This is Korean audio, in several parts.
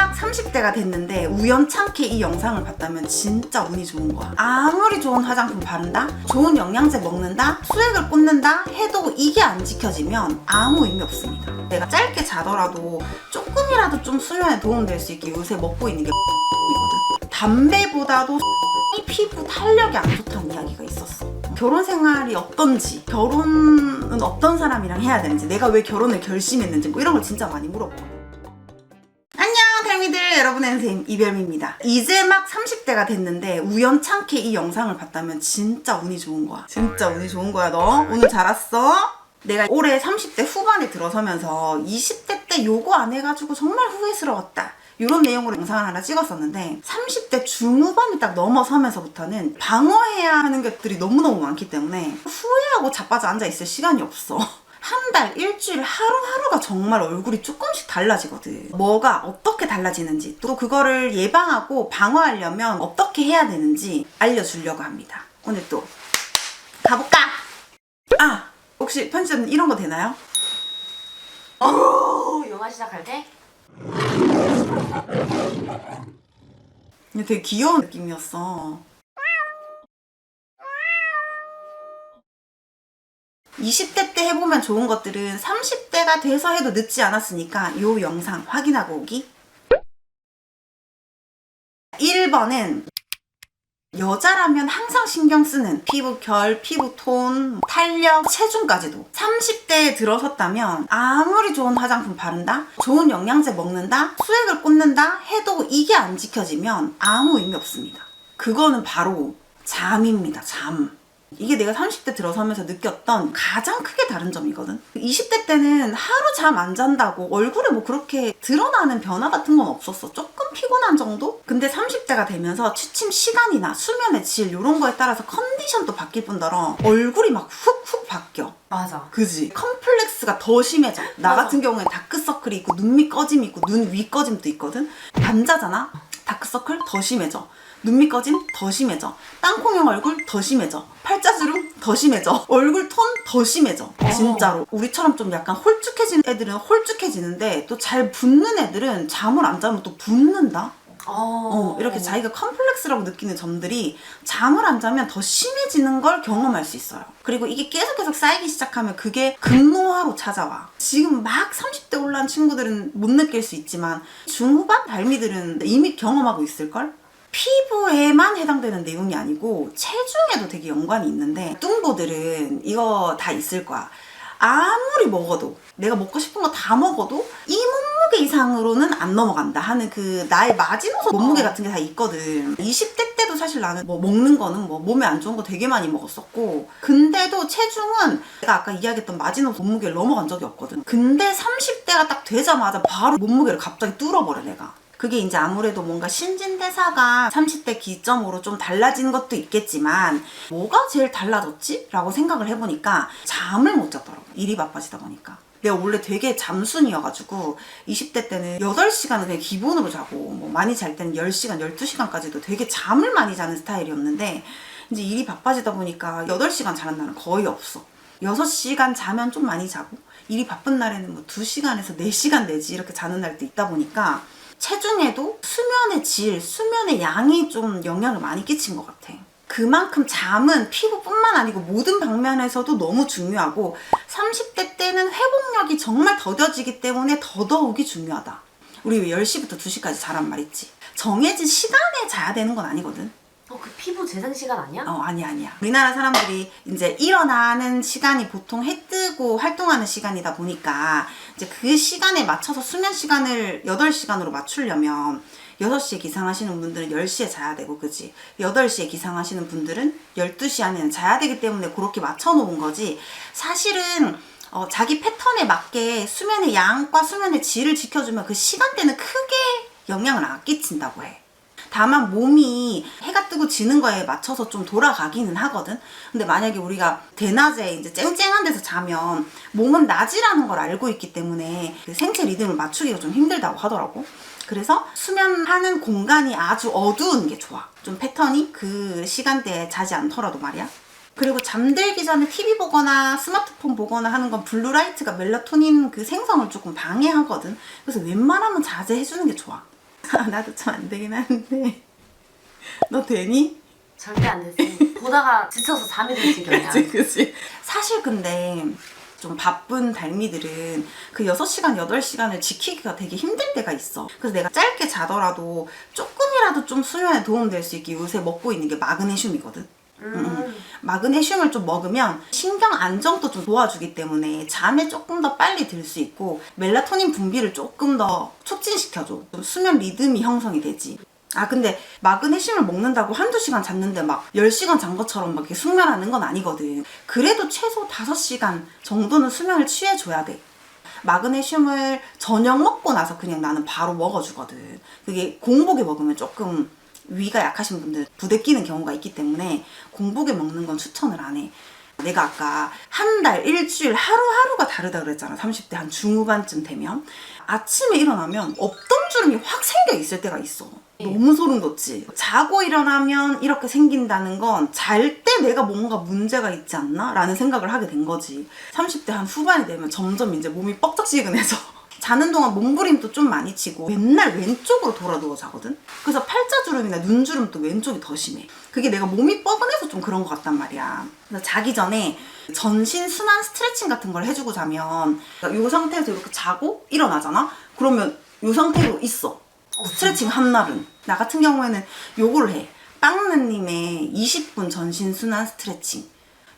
막 30대가 됐는데 우연찮게 이 영상을 봤다면 진짜 운이 좋은 거야. 아무리 좋은 화장품 바른다, 좋은 영양제 먹는다, 수액을 꽂는다 해도 이게 안 지켜지면 아무 의미 없습니다. 내가 짧게 자더라도 조금이라도 좀 수면에 도움될 수 있게 요새 먹고 있는 게. 담배보다도 이 피부 탄력이 안 좋다는 이야기가 있었어. 결혼 생활이 어떤지, 결혼은 어떤 사람이랑 해야 되는지, 내가 왜 결혼을 결심했는지, 뭐 이런 걸 진짜 많이 물어보 고. 안녕, 달미들. 여러분의 선생님, 이별미입니다. 이제 막 30대가 됐는데, 우연찮게 이 영상을 봤다면 진짜 운이 좋은 거야. 진짜 운이 좋은 거야, 너. 오늘 잘 왔어? 내가 올해 30대 후반에 들어서면서 20대 때 요거 안 해가지고 정말 후회스러웠다. 이런 내용으로 영상을 하나 찍었었는데 30대 중후반이 딱 넘어서면서부터는 방어해야 하는 것들이 너무너무 많기 때문에 후회하고 자빠져 앉아 있을 시간이 없어. 한 달, 일주일, 하루하루가 정말 얼굴이 조금씩 달라지거든. 뭐가 어떻게 달라지는지, 또 그거를 예방하고 방어하려면 어떻게 해야 되는지 알려주려고 합니다. 오늘 또 가볼까? 아, 혹시 편집자님 이런 거 되나요? 오, 영화 시작할 때? 되게 귀여운 느낌이었어. 20대 때 해보면 좋은 것들은 30대가 돼서 해도 늦지 않았으니까 이 영상 확인하고 오기. 1번은 여자라면 항상 신경 쓰는 피부 결, 피부 톤, 탄력, 체중까지도 30대에 들어섰다면 아무리 좋은 화장품 바른다, 좋은 영양제 먹는다, 수액을 꽂는다 해도 이게 안 지켜지면 아무 의미 없습니다. 그거는 바로 잠입니다. 잠. 이게 내가 30대 들어서면서 느꼈던 가장 크게 다른 점이거든. 20대 때는 하루 잠 안 잔다고 얼굴에 뭐 그렇게 드러나는 변화 같은 건 없었어. 조금 피곤한 정도? 근데 30대가 되면서 취침 시간이나 수면의 질 이런 거에 따라서 컨디션도 바뀔 뿐더러 얼굴이 막 훅훅 바뀌어. 맞아. 그지? 컴플렉스가 더 심해져. 나 맞아. 같은 경우에 다크서클이 있고 눈밑 꺼짐이 있고 눈 위 꺼짐도 있거든. 남자잖아? 다크서클 더 심해져. 눈밑 꺼짐 더 심해져. 땅콩형 얼굴 더 심해져. 팔자주름 더 심해져. 얼굴 톤 더 심해져. 진짜로. 우리처럼 좀 약간 홀쭉해진 애들은 홀쭉해지는데 또 잘 붓는 애들은 잠을 안 자면 또 붓는다? 어, 이렇게 자기가 컴플렉스라고 느끼는 점들이 잠을 안 자면 더 심해지는 걸 경험할 수 있어요. 그리고 이게 계속 계속 쌓이기 시작하면 그게 극노화로 찾아와. 지금 막 30대 올라온 친구들은 못 느낄 수 있지만 중후반 달미들은 이미 경험하고 있을걸? 피부에만 해당되는 내용이 아니고 체중에도 되게 연관이 있는데 뚱보들은 이거 다 있을 거야. 아무리 먹어도 내가 먹고 싶은 거 다 먹어도 이 몸무게 이상으로는 안 넘어간다 하는 그 나의 마지노선 몸무게 같은 게 다 있거든. 20대 때도 사실 나는 뭐 먹는 거는 뭐 몸에 안 좋은 거 되게 많이 먹었었고 근데도 체중은 내가 아까 이야기했던 마지노선 몸무게를 넘어간 적이 없거든. 근데 30대가 딱 되자마자 바로 몸무게를 갑자기 뚫어버려 내가 그게 이제 아무래도 뭔가 신진대사가 30대 기점으로 좀 달라진 것도 있겠지만 뭐가 제일 달라졌지? 라고 생각을 해보니까 잠을 못 잤더라고 일이 바빠지다 보니까. 내가 원래 되게 잠순이어가지고 20대 때는 8시간은 그냥 기본으로 자고 뭐 많이 잘 때는 10시간, 12시간까지도 되게 잠을 많이 자는 스타일이었는데 이제 일이 바빠지다 보니까 8시간 자는 날은 거의 없어. 6시간 자면 좀 많이 자고 일이 바쁜 날에는 뭐 2시간에서 4시간 내지 이렇게 자는 날도 있다 보니까 체중에도 수면의 질, 수면의 양이 좀 영향을 많이 끼친 것 같아. 그만큼 잠은 피부뿐만 아니고 모든 방면에서도 너무 중요하고 30대 때는 회복력이 정말 더뎌지기 때문에 더더욱이 중요하다. 우리 왜 10시부터 2시까지 자란 말 있지? 정해진 시간에 자야 되는 건 아니거든. 어, 그 피부 재생 시간 아니야? 어, 아니야, 아니야. 우리나라 사람들이 이제 일어나는 시간이 보통 해 뜨고 활동하는 시간이다 보니까 이제 그 시간에 맞춰서 수면 시간을 8시간으로 맞추려면 6시에 기상하시는 분들은 10시에 자야 되고, 그지? 8시에 기상하시는 분들은 12시 안에는 자야 되기 때문에 그렇게 맞춰놓은 거지. 사실은 어, 자기 패턴에 맞게 수면의 양과 수면의 질을 지켜주면 그 시간대는 크게 영향을 안 끼친다고 해. 다만 몸이 해가 뜨고 지는 거에 맞춰서 좀 돌아가기는 하거든. 근데 만약에 우리가 대낮에 이제 쨍쨍한 데서 자면 몸은 낮이라는 걸 알고 있기 때문에 그 생체 리듬을 맞추기가 좀 힘들다고 하더라고. 그래서 수면하는 공간이 아주 어두운 게 좋아. 좀 패턴이 그 시간대에 자지 않더라도 말이야. 그리고 잠들기 전에 TV 보거나 스마트폰 보거나 하는 건 블루라이트가 멜라토닌 그 생성을 조금 방해하거든. 그래서 웬만하면 자제해주는 게 좋아. 아, 나도 참 안 되긴 하는데 너 되니? 절대 안 되지. 보다가 지쳐서 잠이 들 지경이야. 그치 그치 사실 근데 좀 바쁜 달미들은 그 6시간, 8시간을 지키기가 되게 힘들 때가 있어. 그래서 내가 짧게 자더라도 조금이라도 좀 수면에 도움될 수 있게 요새 먹고 있는 게 마그네슘이거든. 음. 마그네슘을 좀 먹으면 신경 안정도 좀 도와주기 때문에 잠에 조금 더 빨리 들 수 있고 멜라토닌 분비를 조금 더 촉진시켜줘. 좀 수면 리듬이 형성이 되지. 아 근데 마그네슘을 먹는다고 한두 시간 잤는데 막 10시간 잔 것처럼 막 이렇게 숙면하는 건 아니거든. 그래도 최소 5시간 정도는 수면을 취해줘야 돼. 마그네슘을 저녁 먹고 나서 그냥 나는 바로 먹어주거든. 그게 공복에 먹으면 조금 위가 약하신 분들 부대끼는 경우가 있기 때문에 공복에 먹는 건 추천을 안 해. 내가 아까 한 달, 일주일, 하루하루가 다르다 그랬잖아. 30대 한 중후반쯤 되면. 아침에 일어나면 없던 주름이 확 생겨 있을 때가 있어. 너무 소름 돋지? 자고 일어나면 이렇게 생긴다는 건 잘 때 내가 뭔가 문제가 있지 않나? 라는 생각을 하게 된 거지. 30대 한 후반이 되면 점점 이제 몸이 뻑적지근해져. 자는 동안 몸부림도 좀 많이 치고 맨날 왼쪽으로 돌아 누워 자거든? 그래서 팔자주름이나 눈주름도 왼쪽이 더 심해. 그게 내가 몸이 뻐근해서 좀 그런 것 같단 말이야. 그래서 자기 전에 전신 순환 스트레칭 같은 걸 해주고 자면 이 상태에서 이렇게 자고 일어나잖아? 그러면 이 상태로 있어. 스트레칭 한 날은. 나 같은 경우에는 요거를 해. 빵느님의 20분 전신 순환 스트레칭.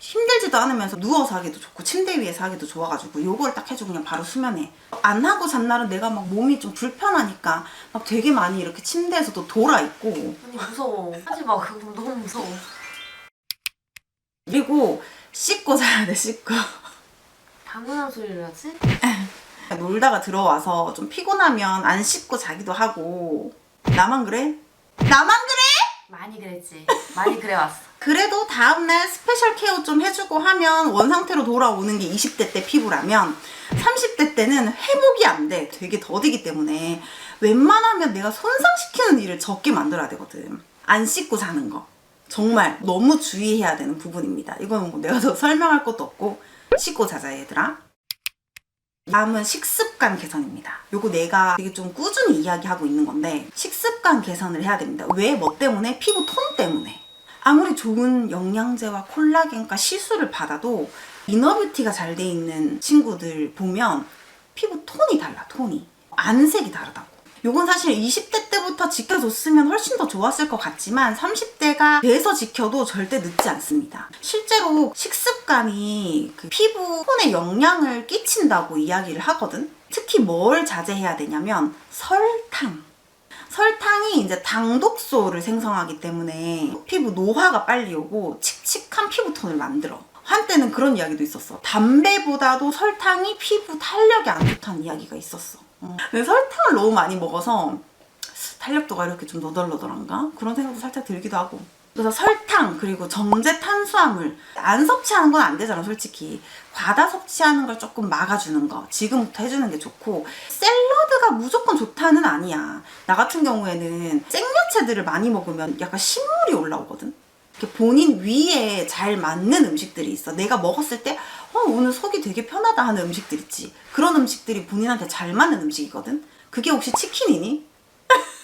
힘들지도 않으면서 누워서 하기도 좋고 침대 위에서 하기도 좋아가지고 요걸 딱 해주고 그냥 바로 수면해. 안 하고 잔 날은 내가 막 몸이 좀 불편하니까 막 되게 많이 이렇게 침대에서도 돌아 있고 언니 무서워. 하지 마. 그거 너무 무서워. 그리고 씻고 자야 돼 씻고. 당연한 소리를 하지? 놀다가 들어와서 좀 피곤하면 안 씻고 자기도 하고 나만 그래? 나만 그래? 많이 그랬지. 많이 그래왔어. 그래도 다음날 스페셜 케어 좀 해주고 하면 원상태로 돌아오는 게 20대 때 피부라면 30대 때는 회복이 안 돼. 되게 더디기 때문에 웬만하면 내가 손상시키는 일을 적게 만들어야 되거든. 안 씻고 자는 거. 정말 너무 주의해야 되는 부분입니다. 이거는 뭐 내가 더 설명할 것도 없고 씻고 자자 얘들아. 다음은 식습관 개선입니다. 요거 내가 되게 좀 꾸준히 이야기하고 있는 건데 식습관 개선을 해야 됩니다. 왜? 뭐 때문에? 피부 톤 때문에. 아무리 좋은 영양제와 콜라겐과 시술을 받아도 이너뷰티가 잘 돼 있는 친구들 보면 피부 톤이 달라, 톤이. 안색이 다르다고. 요건 사실 20대 때부터 지켜줬으면 훨씬 더 좋았을 것 같지만 30대가 돼서 지켜도 절대 늦지 않습니다. 실제로 식습관이 그 피부 톤에 영향을 끼친다고 이야기를 하거든. 특히 뭘 자제해야 되냐면 설탕. 설탕이 이제 당독소를 생성하기 때문에 피부 노화가 빨리 오고 칙칙한 피부톤을 만들어. 한때는 그런 이야기도 있었어. 담배보다도 설탕이 피부 탄력에 안 좋다는 이야기가 있었어. 어. 근데 설탕을 너무 많이 먹어서 탄력도가 이렇게 좀 너덜너덜한가? 그런 생각도 살짝 들기도 하고. 그래서 설탕 그리고 정제 탄수화물. 안 섭취하는 건 안 되잖아 솔직히. 과다 섭취하는 걸 조금 막아주는 거. 지금부터 해주는 게 좋고. 샐러드가 무조건 좋다는 아니야. 나 같은 경우에는 생야채들을 많이 먹으면 약간 신물이 올라오거든? 본인 위에 잘 맞는 음식들이 있어. 내가 먹었을 때 어, 오늘 속이 되게 편하다 하는 음식들 있지. 그런 음식들이 본인한테 잘 맞는 음식이거든? 그게 혹시 치킨이니?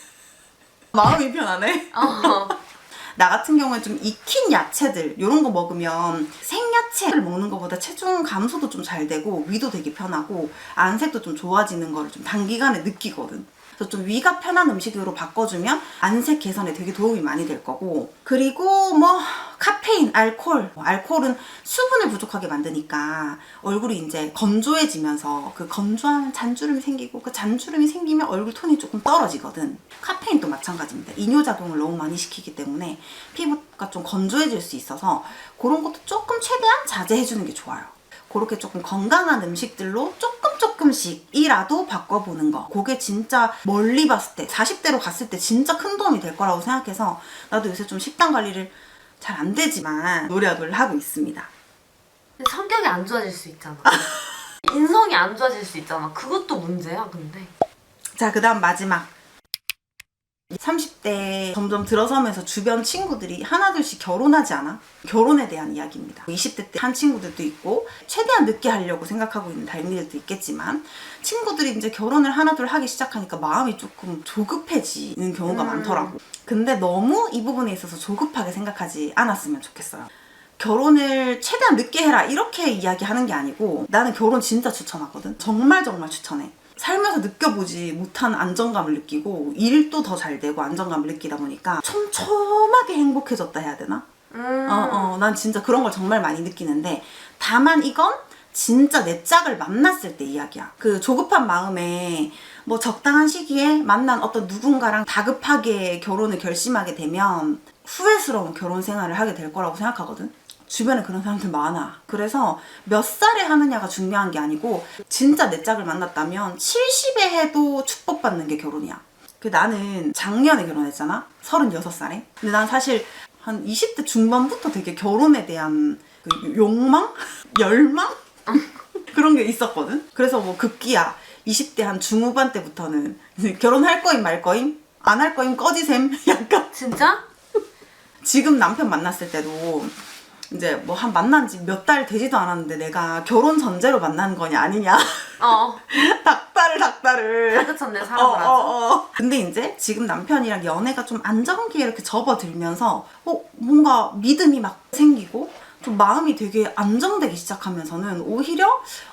마음이 편하네 어. 나 같은 경우에 좀 익힌 야채들 이런 거 먹으면 생야채를 먹는 것보다 체중 감소도 좀 잘 되고 위도 되게 편하고 안색도 좀 좋아지는 거를 좀 단기간에 느끼거든. 그래서 좀 위가 편한 음식으로 바꿔주면 안색 개선에 되게 도움이 많이 될 거고 그리고 뭐 알코올. 뭐 알코올은 수분을 부족하게 만드니까 얼굴이 이제 건조해지면서 그 건조한 잔주름이 생기고 그 잔주름이 생기면 얼굴 톤이 조금 떨어지거든. 카페인도 마찬가지입니다. 이뇨작용을 너무 많이 시키기 때문에 피부가 좀 건조해질 수 있어서 그런 것도 조금 최대한 자제해주는 게 좋아요. 그렇게 조금 건강한 음식들로 조금 조금씩이라도 바꿔보는 거. 그게 진짜 멀리 봤을 때, 40대로 갔을 때 진짜 큰 도움이 될 거라고 생각해서 나도 요새 좀 식단 관리를 잘 안 되지만 노력을 하고 있습니다. 근데 성격이 안 좋아질 수 있잖아. 인성이 안 좋아질 수 있잖아. 그것도 문제야, 근데. 자, 그 다음 마지막. 30대 점점 들어서면서 주변 친구들이 하나둘씩 결혼하지 않아? 결혼에 대한 이야기입니다. 20대 때 한 친구들도 있고 최대한 늦게 하려고 생각하고 있는 달미들도 있겠지만 친구들이 이제 결혼을 하나둘 하기 시작하니까 마음이 조금 조급해지는 경우가 음. 많더라고. 근데 너무 이 부분에 있어서 조급하게 생각하지 않았으면 좋겠어요. 결혼을 최대한 늦게 해라 이렇게 이야기하는 게 아니고 나는 결혼 진짜 추천하거든. 정말 정말 추천해. 살면서 느껴보지 못한 안정감을 느끼고 일도 더 잘 되고 안정감을 느끼다 보니까 촘촘하게 행복해졌다 해야 되나? 음. 어, 어, 난 진짜 그런 걸 정말 많이 느끼는데 다만 이건 진짜 내 짝을 만났을 때 이야기야. 그 조급한 마음에 뭐 적당한 시기에 만난 어떤 누군가랑 다급하게 결혼을 결심하게 되면 후회스러운 결혼 생활을 하게 될 거라고 생각하거든. 주변에 그런 사람들 많아. 그래서 몇 살에 하느냐가 중요한 게 아니고 진짜 내 짝을 만났다면 70에 해도 축복받는 게 결혼이야. 그 나는 작년에 결혼했잖아. 36살에. 근데 난 사실 한 20대 중반부터 되게 결혼에 대한 그 욕망? 열망? 그런 게 있었거든. 그래서 뭐 급기야 20대 한 중후반 때부터는 결혼할 거임 말 거임? 안 할 거임 꺼지셈? 약간 진짜? 지금 남편 만났을 때도 이제 뭐 한 만난 지 몇 달 되지도 않았는데 내가 결혼 전제로 만난 거냐 아니냐 어. 닭다를 닭다를 다그쳤네 어, 사람을 아주. 어, 어. 근데 이제 지금 남편이랑 연애가 좀 안정기에 이렇게 접어들면서 어, 뭔가 믿음이 막 생기고 좀 마음이 되게 안정되기 시작하면서는 오히려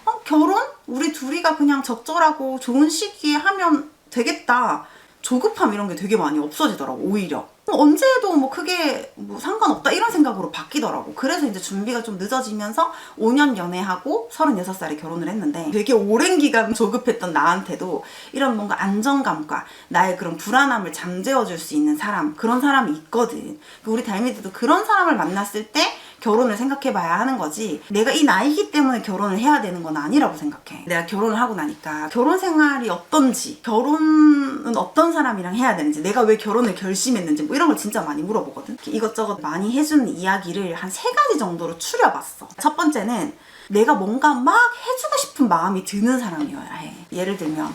어, 결혼? 우리 둘이가 그냥 적절하고 좋은 시기에 하면 되겠다. 조급함 이런 게 되게 많이 없어지더라고 오히려. 뭐 언제 해도 뭐 크게 뭐 상관없다 이런 생각으로 바뀌더라고. 그래서 이제 준비가 좀 늦어지면서 5년 연애하고 36살에 결혼을 했는데 되게 오랜 기간 조급했던 나한테도 이런 뭔가 안정감과 나의 그런 불안함을 잠재워줄 수 있는 사람 그런 사람이 있거든. 우리 달미들도 그런 사람을 만났을 때 결혼을 생각해봐야 하는 거지 내가 이 나이기 때문에 결혼을 해야 되는 건 아니라고 생각해. 내가 결혼을 하고 나니까 결혼 생활이 어떤지 결혼은 어떤 사람이랑 해야 되는지 내가 왜 결혼을 결심했는지 뭐 이런 걸 진짜 많이 물어보거든. 이것저것 많이 해준 이야기를 한 세 가지 정도로 추려봤어. 첫 번째는 내가 뭔가 막 해주고 싶은 마음이 드는 사람이어야 해. 예를 들면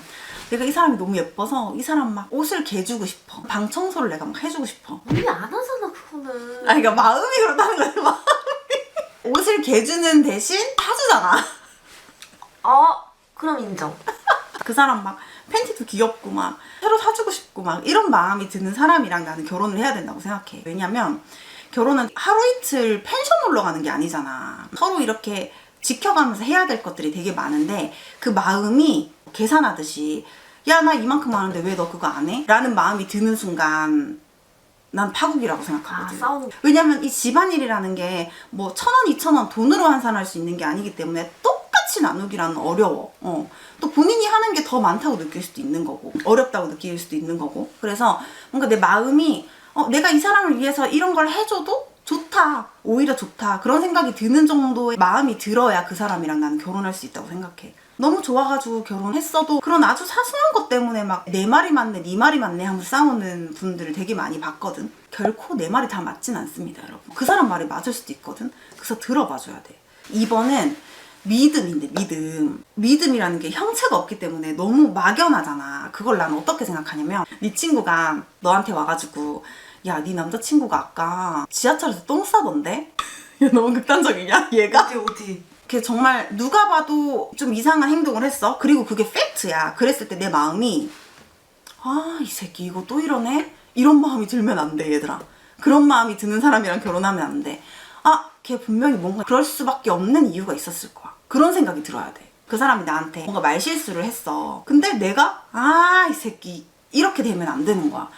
내가 이 사람이 너무 예뻐서 이 사람 막 옷을 개주고 싶어. 방 청소를 내가 막 해주고 싶어. 언니 안 하잖아 그거는. 아, 그러니까 마음이 그렇다는 거지, 마음이. 옷을 개주는 대신 사주잖아. 어 그럼 인정. 그 사람 막 팬티도 귀엽고 막 새로 사주고 싶고 막 이런 마음이 드는 사람이랑 나는 결혼을 해야 된다고 생각해. 왜냐면 결혼은 하루 이틀 펜션 놀러 가는 게 아니잖아. 서로 이렇게 지켜가면서 해야 될 것들이 되게 많은데 그 마음이 계산하듯이 야, 나 이만큼 하는데 왜 너 그거 안 해? 라는 마음이 드는 순간 난 파국이라고 아 생각하거든. 싸우는. 왜냐면 이 집안일이라는 게 뭐 천 원, 이천 원 돈으로 환산할 수 있는 게 아니기 때문에 똑같이 나누기라는 어려워. 어. 또 본인이 하는 게 더 많다고 느낄 수도 있는 거고 어렵다고 느낄 수도 있는 거고 그래서 뭔가 내 마음이 어, 내가 이 사람을 위해서 이런 걸 해줘도 좋다 오히려 좋다 그런 생각이 드는 정도의 마음이 들어야 그 사람이랑 나는 결혼할 수 있다고 생각해 너무 좋아가지고 결혼했어도 그런 아주 사소한 것 때문에 막 내 말이 맞네 네 말이 맞네 하면서 싸우는 분들을 되게 많이 봤거든. 결코 내 말이 다 맞진 않습니다 여러분. 그 사람 말이 맞을 수도 있거든. 그래서 들어봐줘야 돼. 2번은 믿음인데 믿음. 믿음이라는 게 형체가 없기 때문에 너무 막연하잖아. 그걸 난 어떻게 생각하냐면 네 친구가 너한테 와가지고 야 네 남자친구가 아까 지하철에서 똥 싸던데? 야, 너무 극단적이냐 얘가? 어디 어디. 걔 정말 누가 봐도 좀 이상한 행동을 했어. 그리고 그게 팩트야. 그랬을 때 내 마음이 아, 이 새끼 이거 또 이러네? 이런 마음이 들면 안 돼, 얘들아. 그런 마음이 드는 사람이랑 결혼하면 안 돼. 아, 걔 분명히 뭔가 그럴 수밖에 없는 이유가 있었을 거야. 그런 생각이 들어야 돼. 그 사람이 나한테 뭔가 말실수를 했어. 근데 내가 아, 이 새끼 이렇게 되면 안 되는 거야.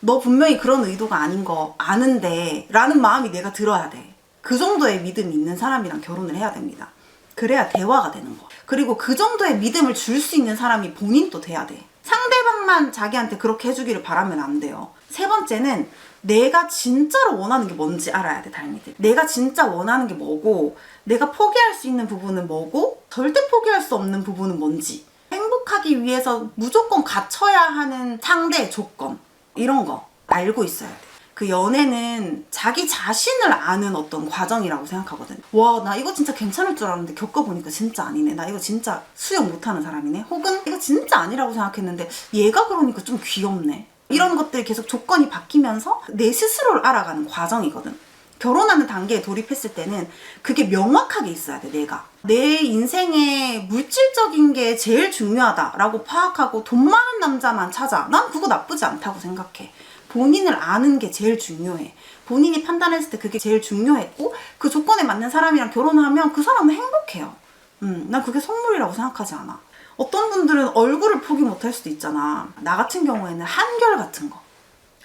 너 분명히 그런 의도가 아닌 거 아는데 라는 마음이 내가 들어야 돼. 그 정도의 믿음이 있는 사람이랑 결혼을 해야 됩니다. 그래야 대화가 되는 거. 그리고 그 정도의 믿음을 줄 수 있는 사람이 본인도 돼야 돼. 상대방만 자기한테 그렇게 해주기를 바라면 안 돼요. 세 번째는 내가 진짜로 원하는 게 뭔지 알아야 돼, 달미들. 내가 진짜 원하는 게 뭐고, 내가 포기할 수 있는 부분은 뭐고, 절대 포기할 수 없는 부분은 뭔지. 행복하기 위해서 무조건 갖춰야 하는 상대의 조건. 이런 거 알고 있어야 돼. 그 연애는 자기 자신을 아는 어떤 과정이라고 생각하거든. 와, 나 이거 진짜 괜찮을 줄 알았는데 겪어보니까 진짜 아니네. 나 이거 진짜 수용 못하는 사람이네. 혹은 이거 진짜 아니라고 생각했는데 얘가 그러니까 좀 귀엽네. 이런 것들이 계속 조건이 바뀌면서 내 스스로를 알아가는 과정이거든. 결혼하는 단계에 돌입했을 때는 그게 명확하게 있어야 돼, 내가. 내 인생에 물질적인 게 제일 중요하다라고 파악하고 돈 많은 남자만 찾아. 난 그거 나쁘지 않다고 생각해. 본인을 아는 게 제일 중요해. 본인이 판단했을 때 그게 제일 중요했고, 그 조건에 맞는 사람이랑 결혼하면 그 사람은 행복해요. 음, 난 그게 선물이라고 생각하지 않아. 어떤 분들은 얼굴을 포기 못할 수도 있잖아. 나 같은 경우에는 한결 같은 거.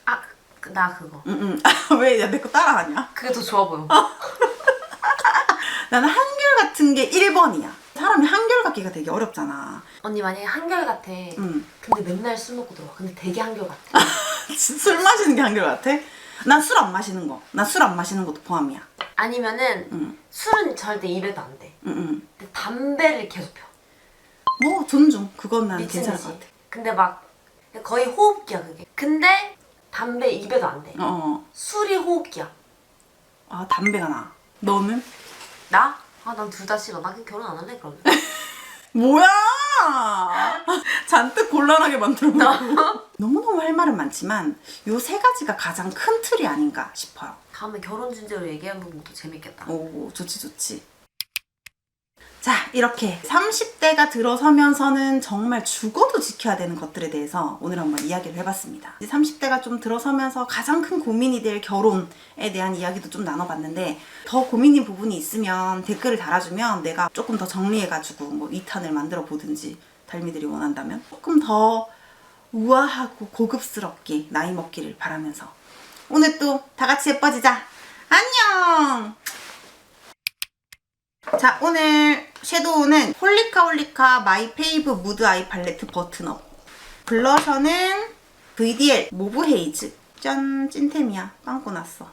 아, 그, 나 그거. 응, 응. 왜 내 거 따라하냐? 그게 더 좋아 보여. 나는 한결 같은 게 1번이야. 사람이 한결 같기가 되게 어렵잖아. 언니 만약에 한결 같아. 응. 근데 맨날 술 먹고 들어와. 근데 되게 한결 같아. 술 마시는 게 한결 같아? 난 술 안 마시는 거. 나술안 마시는 것도 포함이야. 아니면은 응, 술은 절대 입에도 안 돼. 응, 응. 근데 담배를 계속 펴. 뭐 존중. 그건 난 미친 괜찮을 듯이. 것 같아. 근데 막 거의 호흡기야 그게. 근데 담배 입에도 안 돼. 어, 어. 술이 호흡기야. 아 담배가 나. 너는? 나? 아, 난 둘 다 싫어. 나 그냥 결혼 안 할래, 그러면. 뭐야? 잔뜩 곤란하게 만들어 너무너무 할 말은 많지만 요 세 가지가 가장 큰 틀이 아닌가 싶어요. 다음에 결혼 주제로 얘기해보면 더 재밌겠다. 오, 좋지, 좋지. 자, 이렇게 30대가 들어서면서는 정말 죽어도 지켜야 되는 것들에 대해서 오늘 한번 이야기를 해봤습니다. 이제 30대가 좀 들어서면서 가장 큰 고민이 될 결혼에 대한 이야기도 좀 나눠봤는데 더 고민인 부분이 있으면 댓글을 달아주면 내가 조금 더 정리해가지고 뭐 2탄을 만들어 보든지 달미들이 원한다면 조금 더 우아하고 고급스럽게 나이 먹기를 바라면서 오늘 또 다 같이 예뻐지자. 안녕! 자, 오늘 섀도우는 홀리카 홀리카 마이 페이브 무드 아이 팔레트 버튼업. 블러셔는 VDL 모브 헤이즈. 짠, 찐템이야. 빵꾸 났어.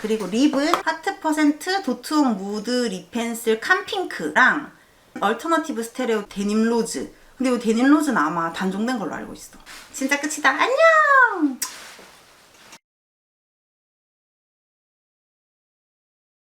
그리고 립은 하트 퍼센트 도트온 무드 립 펜슬 캄핑크랑 얼터너티브 스테레오 데님 로즈. 근데 이 데님 로즈는 아마 단종된 걸로 알고 있어. 진짜 끝이다. 안녕!